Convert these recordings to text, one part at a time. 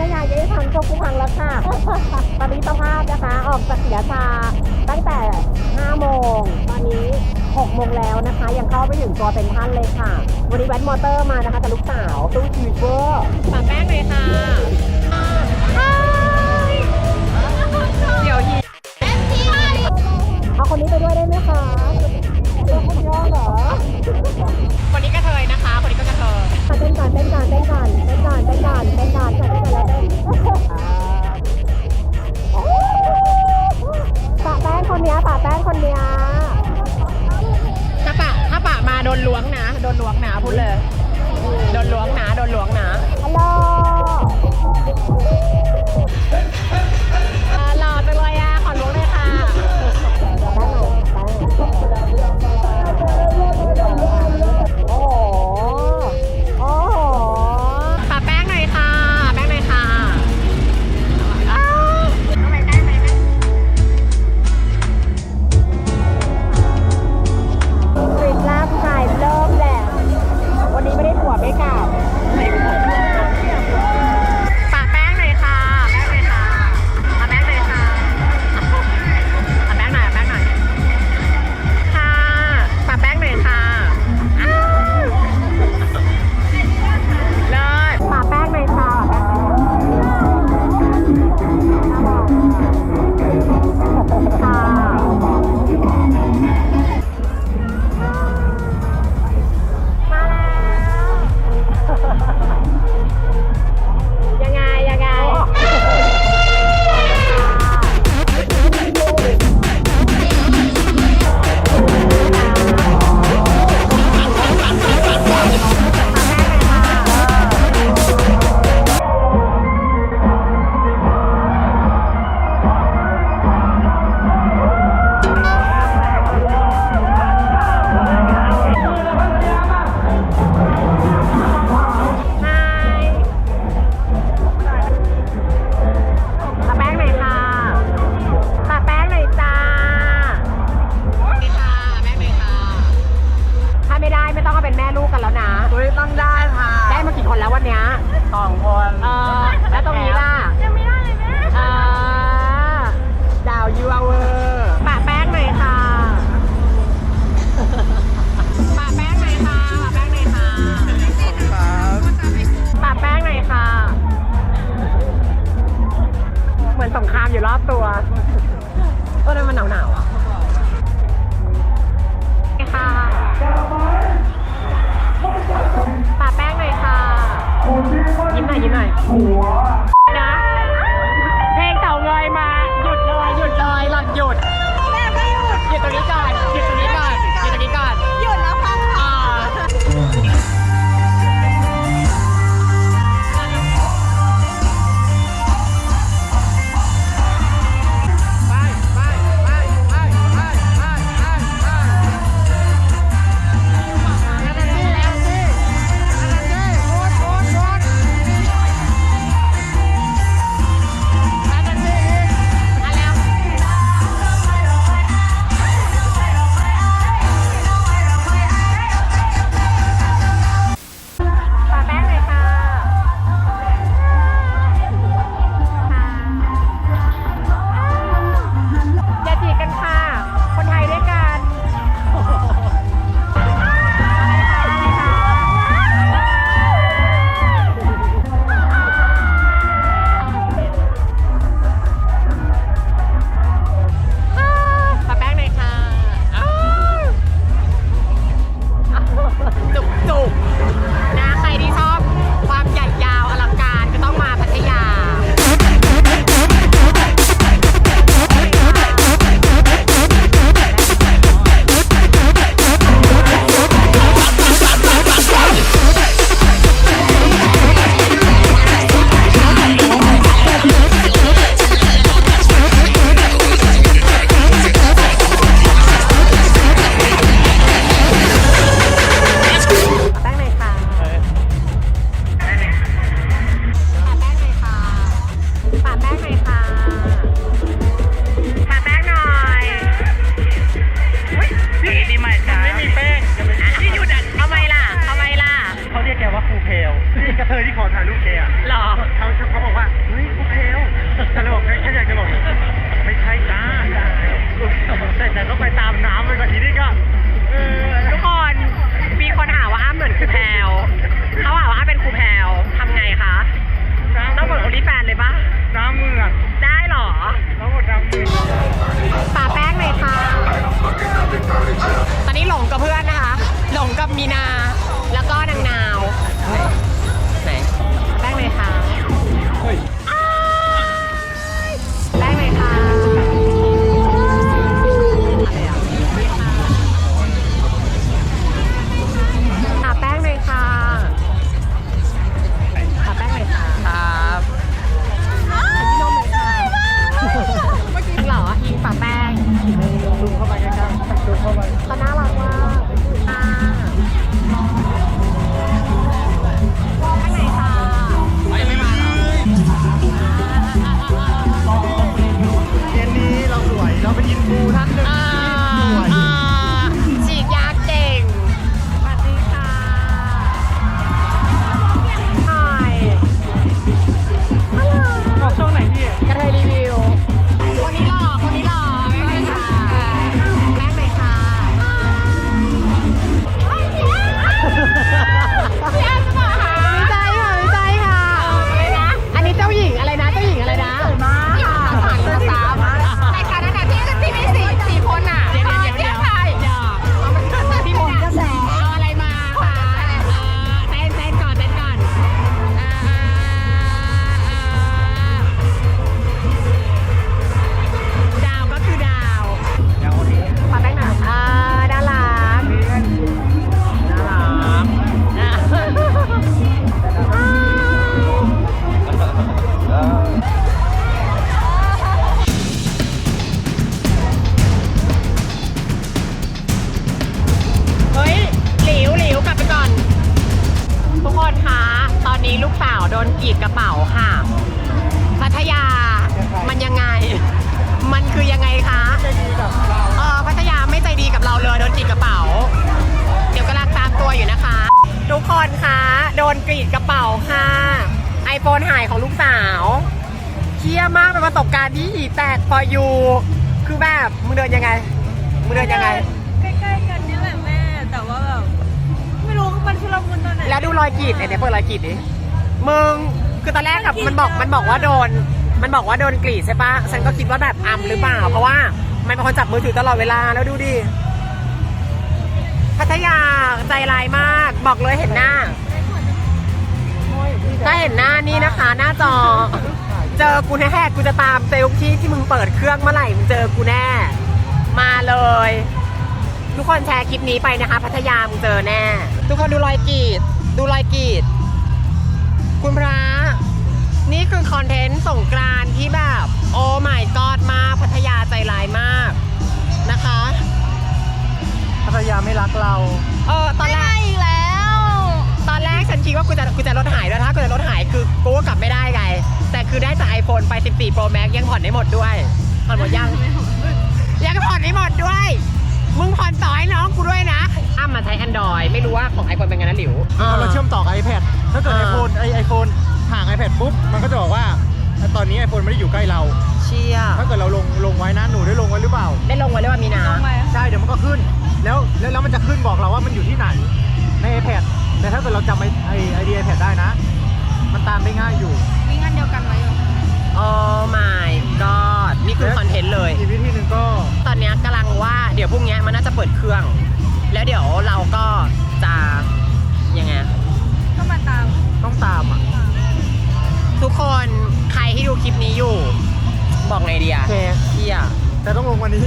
รยาเยสันโชกุพังแล้วค่ะ ตอนนี้สภาพนะคะออกจากเสียชาตั้งแต่ 5 โมง ตอนนี้ 6 โมงแล้วนะคะ ยังเข้าไปถึงตัวเป็นท่านเลยค่ะ วันนี้แวนมอเตอร์มานะคะกับลูกสาวตู้ชีวิเวอร์ฝากแป้งเลยค่ะเดี๋ยวทีเอาคนนี้ไปด้วยได้ไหมคะ คนนี้ก็เทยนะคะ คนนี้ก็กระเทยเต้นก่อนเต้นก่อนเต้นก่อนเต้นก่อนเต้นก่อนเต้นก่อนเต้นก่อแล้วเต้นปะแป้งคนเนี้ยปะแป้งคนเนี้ยถ้าปะถ้าปะมาโดนล้วงนะ โดนล้วงนะพูดเลย คนคะโดนกรีดกระเป๋าค่ะไอโฟนหายของลูกสาวเครียดมากเป็นประสบการณ์ที่หีแตกพออยู่คือแบบมึงเดินยังไงมึงเดินยังไง ใกล้ๆกันนี่แหละแม่ แต่ว่าแบบไม่รู้มันชุลมุนตอนไหนแล้วดูรอยกรีดเนี่ยเดี๋ยวเปิดรอยกรีดดิมึงคือตอนแรกกับมันบอกมันบอกว่าโดน มันบอกว่าโดนกรีดใช่ปะฉันก็คิดว่าแบบอัมหรือเปล่า เพราะว่ามันเป็นคนจับมือถือตลอดเวลาแล้วดูดิ พัทยาใจร้ายมาก บอกเลยเห็นหน้า ถ้าเห็นหน้านี่นะคะ หน้าจอ เจอกูแน่กูจะตามเซลล์ที่ที่มึงเปิดเครื่องเมื่อไหร่มึงเจอกูแน่ มาเลย ทุกคนแชร์คลิปนี้ไปนะคะ พัทยามึงเจอแน่ ทุกคนดูรอยกรีด ดูรอยกรีด คุณพระนี่คือคอนเทนต์สงกรานที่แบบ โอ้ my god มากพัทยาใจร้ายมากนะคะ พัทยาไม่รักเรา เออตอนแรกอีกแล้ว ตอนแรกฉันคิดว่ากูจะกูจะรถหายด้วยถ้ากูจะรถหายคือกูก็กลับไม่ได้ไง แต่คือได้จาก iPhone ไป 14 Pro Max ยังผ่อนได้หมดด้วยผ่อนหมดยัง ยังผ่อนได้หมดด้วย มึงผ่อนต่อให้น้องกูด้วยนะอ้ำมาใช้ Android ไม่รู้ว่าของ iPhone เป็นไงนะหลิว เราเชื่อมต่อกับ iPad ถ้าเกิด อ่า iPhone ไอไอโฟนห่าง iPad ปุ๊บ มันก็จะบอกว่า ตอนนี้ iPhone ไม่ได้อยู่ใกล้เรา เชียถ้าเกิดเราลงลงไว้นะหนูได้ลงไว้หรือเปล่า ได้ลงไว้เลยว่ามีนา ใช่ เดี๋ยวมันก็ขึ้น แล้วแล้วแล้วมันจะขึ้นบอกเราว่ามันอยู่ที่ไหนใน iPad แต่ถ้าเกิดเราจำไอไอไอดี iPad ได้นะ มันตามได้ง่ายอยู่วิ่งอันเดียวกันไว้อยู่โอ้ my god นี่คือคอนเทนต์เลย อีกวิธีหนึ่งก็ ตอนเนี้ยกำลังว่าเดี๋ยวพรุ่งนี้มันน่าจะเปิดเครื่อง แล้วเดี๋ยวเราก็จะยังไงก็มาตามต้องตามอะทุกคนใครที่ดูคลิปนี้อยู่ บอกไงดีอะแชร์เที่ยแต่ต้องลงวันนี้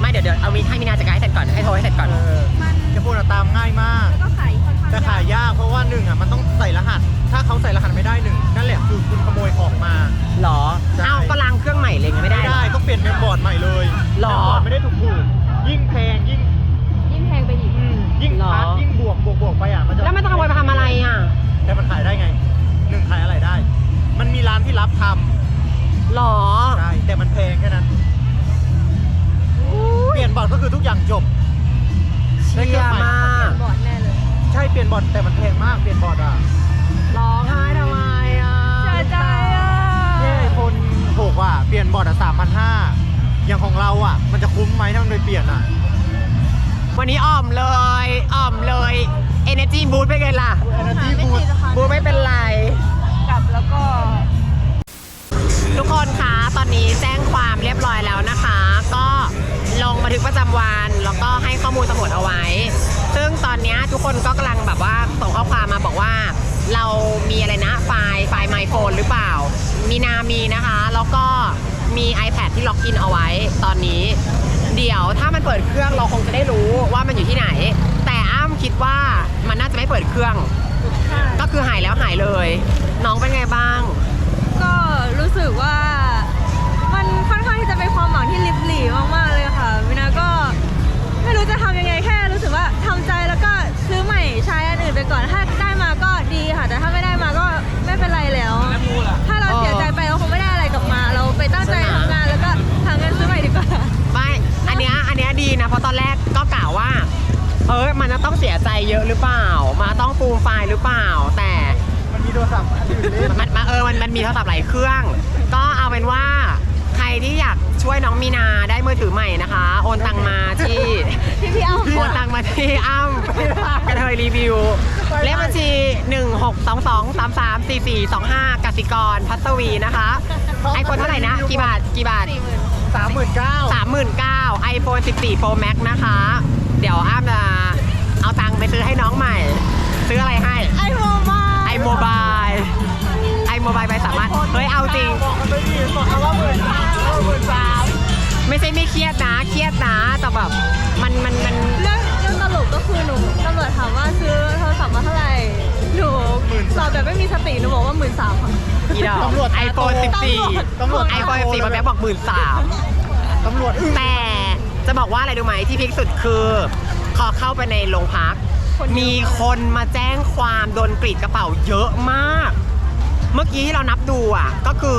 ไม่เดี๋ยวเดี๋ยวเอามีให้มีนาจัดการให้เสร็จก่อนให้โทรให้เสร็จก่อนเออจะพูดอะตามง่ายมากก็ขายค่อนข้างแต่ขายยากเพราะว่าหนึ่งอะมันต้องใส่รหัส ถ้าเขาใส่รหัสไม่ได้หนึ่งนั่นแหละคือคุณขโมยของมา หรอ ใช่ เอ้าก็ล้างเครื่องใหม่เลยไงไม่ได้ไม่เหรอได้ต้องเปลี่ยนเป็นบอร์ดใหม่เลยหรอแต่บอร์ดไม่ได้ถูกถูกๆยิ่งแพงยิ่งยิ่งแพงไปอีก อืมยิ่งหรอพาร์ทยิ่งบวกบวกบวกไปอะมันจะแล้วมันจะขโมยมาทำอะไรอะ แต่มันขายได้ไงหนึ่งขายอะไรได้ มันมีร้านที่รับทหรอำใช่แต่มันแพงแค่นั้นเป ลี่ยนบอร์ดก็คือทุกอย่างจบ เชี่ยมาก บอร์ดแน่เลยใช่เปลี่ยนบอร์ดแต่มันแพงมากเปลี่ยนบอร์ดอะร้องไห้ทำไมอะเสียใจอะแค่ไอโฟนหกอะเปลี่ยนบอร์ดอะสามพันห้าอย่างของเราอะ มันจะคุ้มไหมถ้ามันไปเปลี่ยนอะ วันนี้อ่อมเลยอ่อมเลย Energy Boost เป็นไงล่ะ Energy Boost บูไม่เป็นไร กลับแล้วก็ ทุกคนคะตอนนี้แจ้ง วามเรียบร้อยแล้วนะคะก็ลงบัน แล้วก็ให้ข้อมูลตำรวจเอาไว้ ซึ่งตอนนี้ทุกคนก็กำลังแบบว่าส่งข้อความมาบอกว่า เรามีอะไรนะไฟล์ไฟล์ไมโฟนหรือเปล่า มีนามีนะคะ แล้วก็มี iPad ที่ล็อกอินเอาไว้ตอนนี้ เดี๋ยวถ้ามันเปิดเครื่องเราคงจะได้รู้ว่ามันอยู่ที่ไหน แต่อ้ำคิดว่ามันน่าจะไม่เปิดเครื่อง ก็คือหายแล้วหายเลย น้องเป็นไงบ้าง ก็รู้สึกว่ามันค่อน ความหวังที่ลิบหลี่มากๆเลยค่ะวินาก็ไม่รู้จะทำยังไงแค่รู้สึกว่าทำใจแล้วก็ซื้อใหม่ใช้อันอื่นไปก่อน ถ้าได้มาก็ดีค่ะ แต่ถ้าไม่ได้มาก็ไม่เป็นไรแล้ว ถ้าเราเสียใจไปเราคงไม่ได้อะไรกลับมา เราไปตั้งใจทำงานแล้วก็หาเงินซื้อใหม่ดีกว่าไม่อันเนี้ยอันเนี้ยดีนะเพราะตอนแรกก็กล่าวว่า เออมันจะต้องเสียใจเยอะหรือเปล่า มาต้องฟูมไฟล์หรือเปล่า แต่มันมีโทรศัพท์อันอื่นเล่นมันมันเออมันมันมีโทรศัพท์หลายเครื่อง ก็เอาเป็นว่าใคร ที่อยากช่วยน้องมีนาได้มือถือใหม่นะคะ โอนตังมาที่พี่พี่เอาโอนตังมาที่อ้ำกระเทยรีวิว เลขบัญชี 1 6 2 2 3 3 4 4 2 5กสิกรพัสวีนะคะไอโฟนเท่าไหร่นะ กี่บาทกี่บาทสามหมื่นเก้า39,000 iPhone 14 Pro Max นะคะ เดี๋ยวอ้ามจะเอาตังค์ไปซื้อให้น้องใหม่ ซื้ออะไรให้ ไอโมบาย iMobile iMobile ไปสามารถ เฮ้ย เอาจริง บอกกันไปดิบอกกันว่าหมื่นสามหมื่นสามไม่ใช่ไม่เครียดนะ เครียดนะ แต่แบบ มันมันมัน เรื่องเรื่องตลกก็คือหนูตำรวจถามว่าซื้อโทรศัพท์มาเท่าไหร่หนูตอบแบบไม่มีสติหนูบอกว่าหมื่นสามค่ะ อีดอกตำรวจ iPhone ตำรวจ14 iPhone 14มันแบงบอกหมื่นสามตำรวจอึ้งแต่จะบอกว่าอะไรดูไหมที่พีคสุดคือพอเข้าไปในโรงพัก คนเยอะ มีคนมาแจ้งความโดนกรีดกระเป๋าเยอะมาก เมื่อกี้ที่เรานับดูอะ ก็คือ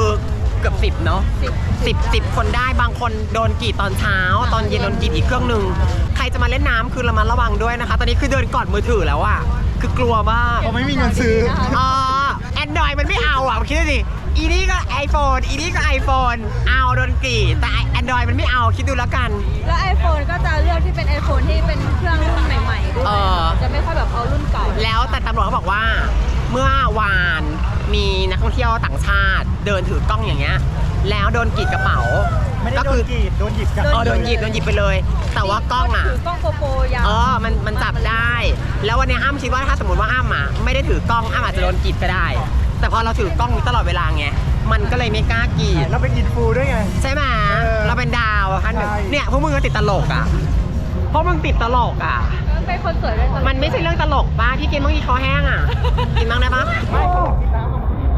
เกือบสิบเนาะสิบสิบสิบคนได้บางคนโดนกรีดตอนเช้า ตอนเย็นโดนกรีดอีกเครื่องหนึ่งใครจะมาเล่นน้ำคือระมัดระวังด้วยนะคะ ตอนนี้คือเดินกอดมือถือแล้วอะคือกลัวมากเขาไม่มีเงินซื้ออ๋อแอนดรอยมันไม่เอาอะคิดดูดิอีนี่ก็ iPhone อีนี่ก็ iPhone เอาโดนกรีดแต่แอนดรอยมันไม่เอาคิดดูแล้วกัน แล้ว แล้วแต่ตำรวจเขาบอกว่า เมื่อวานมีนักท่องเที่ยวต่างชาติ เดินถือกล้องอย่างเงี้ย แล้วโดนกรีดกระเป๋า ไม่ได้ก็โดคืนกรีดโดนหยิบจากเออโดนหยิบโดนหยิบไปเลย แต่ว่ากล้องอะ ถือกล้องโกโปรยาว เออ มัน มันจับได้ แล้ววันเนี้ยอ้ำคิดว่าถ้าสมมติว่าอ้ำอะไม่ได้ถือกล้องอ้ำอาจจะโดนกรีดก็ได้ แต่พอเราถือกล้องอยู่ตลอดเวลาไง มันก็เลยไม่กล้ากรีดแล้วเป็นอินฟูด้วยไง ใช่ไหมเออเราเป็นดาวอะคันหนึ่งใช่ เนี่ยพวกมึงก็ติดตลกอะ เพราะมึงติดตลกอะ เป็นคนสวยด้วยตลกมันไม่ใช่เรื่องตลกป้าพี่กินเมื่อกี้คอแห้งอะ กินบ้างได้ปะ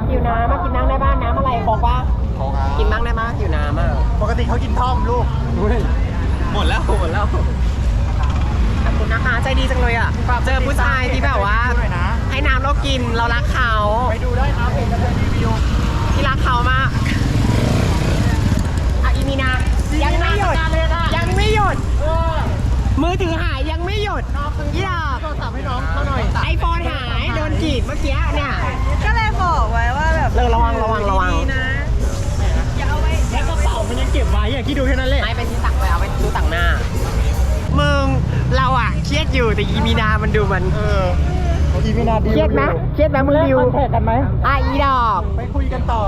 หิวน้ำมากินน้ำได้บ้านน้ำอะไรบอกว่ากินบ้างได้ปะหิวน้ำอะปกติเขากินท่อมลูกหมดแล้วหมดแล้วขอบคุณนะคะใจดีจังเลยอะเจอผู้ชายที่แบบว่าช่วยนะให้น้ำเรากินเรารักเขาไปดูได้นะเพจกระเทยรีวิวที่รักเขามากอะอีมีนายังไม่หยุดยังไม่หยุด มือถือหายยังไม่หยุดยี่ดอกโทรศัพท์ให้น้องเขาหน่อยไอโฟนหายโดนกรีดเมื่อกี้เนี่ยก็เลยบอกไว้ว่าแบบเออระวังระวังระวังดีๆนะอย่าเอาไว้แล้วกระเป๋ามันยังเก็บไว้อะคิดดูแค่นั้นแหละไม่เป็นที่ตักไปเอาไปดูตักหน้ามึงเราอะเครียดอยู่แต่อีมีนามันดูมันเอออีมินาดีเครียดไหมเครียดไหมมึงดิวคอนแทคกันไหมอะอีดอกไปคุยกันต่อ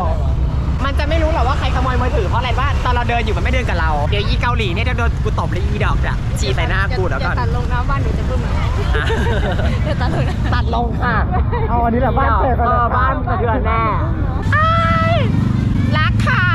มันจะไม่รู้หรอกว่าใครขโมยมือถือเพราะอะไรว่าตอนเราเดินอยู่มันไม่เดินกับเรา เดี๋ยวอีเกาหลีเนี่ยจะโดนกูตบเลยอีดอกจะฉี่ใส่หน้ากูแล้วก่อนอย่าตัดลงนะบ้านหนูจะพึ่งนะอะอย่าตัดลงนะตัดลงค่ะเอาอันนี้แหละบ้านแตกเออบ้านสะเทือนแน่อ้ายรักเขา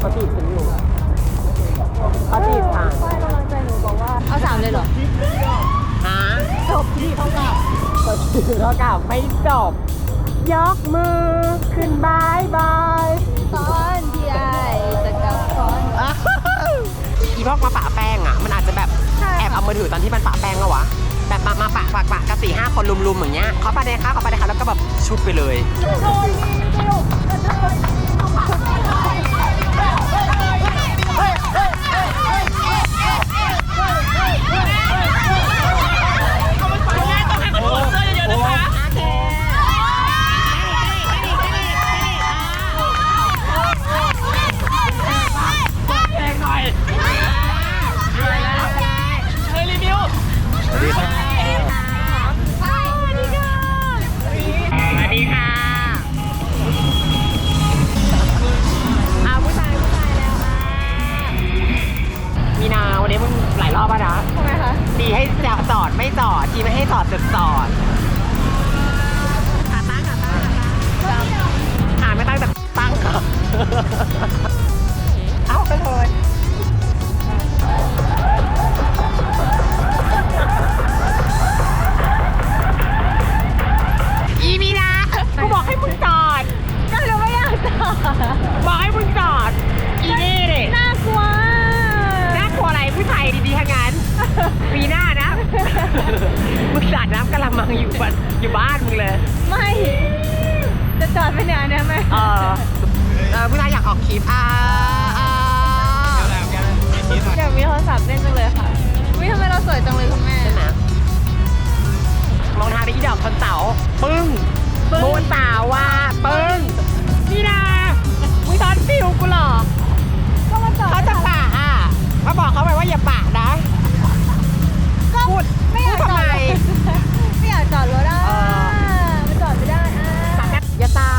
เขาจีบฉันอยู่เขาจีบทานให้กำลังใจหนูบอกว่าเอาสามเลยเหรอฮะจบที่เท่ากับเขาจีบเท่ากับไม่จบ ยกมือขึ้นบายบายตอนที่ไอจะกลับก่อนอีพวกมาปะแป้งอะ มันอาจจะแบบใช่ค่ะแอบเอามือถือตอนที่มันปะแป้งแล้ววะแบบมามาปะปปากปากกับสี่ห้าคนลุมๆอย่างเงี้ยเขาไปเลยค่ะเขาไปเลยค่ะแล้วก็แบบชุบไปเลยส ให้จอดจะจอดขาตั้งขาตั้งขาไม่ตั้งแต่ตั้งเหรอเอ้าไปเลยอีมีนากูบอกให้มึงจอด ก็รู้ไม่อยากจอดบอกให้มึงจอด อีนี่ดิน่ากลัว น่ากลัวอะไรผู้ชายดีๆทั้งนั้นปีหน้านะ มึงสาดน้ำกระมังอยู่บ้านอยู่บ้านมึงเลย ไม่ จะจอดไปไหนเนี่ยไมเออเออผู้ชาอยากออกคลิปอ่าอยากมีโทรศัพท์เล่นจังเลยค่ะวิทำไมเราสวยจังเลยคุณแม่ไมมองทางไปที่ดอกชนเสาปึ้งปึ้ง โบนเสาว่าปึ้ง นี่นะมึงตอนฟิวกูหรอกเขาจะปาอะมาบอกเขาไปว่าอย่าปานะ พูดไม่อยากจอดไม่อยากจอดรถอะมันจอดไม่ได้อะอย่าตา